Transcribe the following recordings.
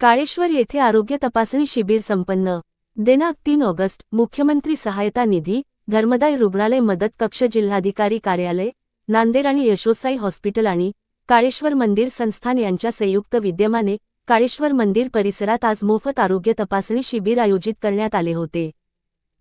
काळेश्वर येथे आरोग्य तपासणी शिबिर संपन्न. दिनांक तीन ऑगस्ट मुख्यमंत्री सहायता निधी धर्मदाय रुग्णालय मदत कक्ष जिल्हाधिकारी कार्यालय नांदेड आणि यशोसाई हॉस्पिटल आणि काळेश्वर मंदिर संस्थान यांच्या संयुक्त विद्यमाने काळेश्वर मंदिर परिसरात आज मोफत आरोग्य तपासणी शिबिर आयोजित करण्यात आले होते.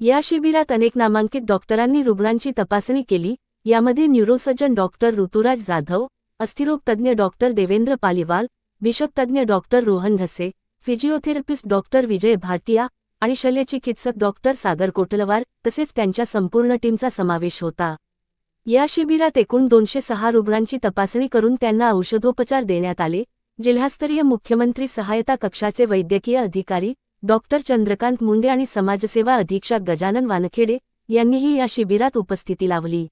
या शिबिरात अनेक नामांकित डॉक्टरांनी रुग्णांची तपासणी केली यामध्ये न्यूरोसर्जन डॉक्टर ऋतुराज जाधव अस्थिरोगतज्ञ doctor Devendra Paliwal विषतज्ञ doctor Rohan Dhase physiotherapist doctor Vijay Bhatia आणि शल्यचिकित्सक डॉक्टर सागर कोटलवार तसेच त्यांच्या संपूर्ण टीमचा समावेश होता. या शिबिरात एकूण दोनशे सहा रुग्णांची तपासणी करून त्यांना औषधोपचार देण्यात आले. जिल्हास्तरीय मुख्यमंत्री सहायता कक्षाचे वैद्यकीय अधिकारी डॉक्टर चंद्रकांत मुंडे आणि समाजसेवा अधीक्षक गजानन वानखेडे यांनीही या शिबिरात उपस्थिती लावली.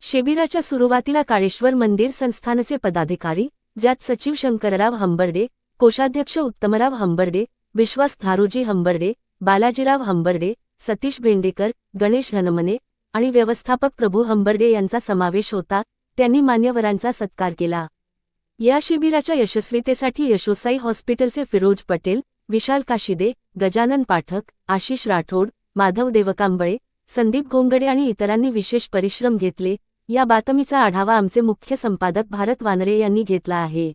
शिबिराच्या सुरुवातीला काळेश्वर मंदिर संस्थानचे पदाधिकारी ज्यात सचिव शंकरराव हंबर्डे कोषाध्यक्ष उत्तमराव हंबर्डे विश्वास धारोजी हंबर्डे बालाजीराव हंबर्डे सतीश भेंडेकर गणेश घनमने आणि व्यवस्थापक प्रभू हंबर्डे यांचा समावेश होता त्यांनी मान्यवरांचा सत्कार केला. या शिबिराच्या यशस्वीतेसाठी यशोसाई हॉस्पिटलचे फिरोज पटेल विशाल काशिदे गजानन पाठक आशिष राठोड माधव देवकांबळे संदीप घोंगडे आणि इतरांनी विशेष परिश्रम घेतले या बातमीचा आढावा आमचे मुख्य संपादक भारत वानरे यांनी घेतला आहे.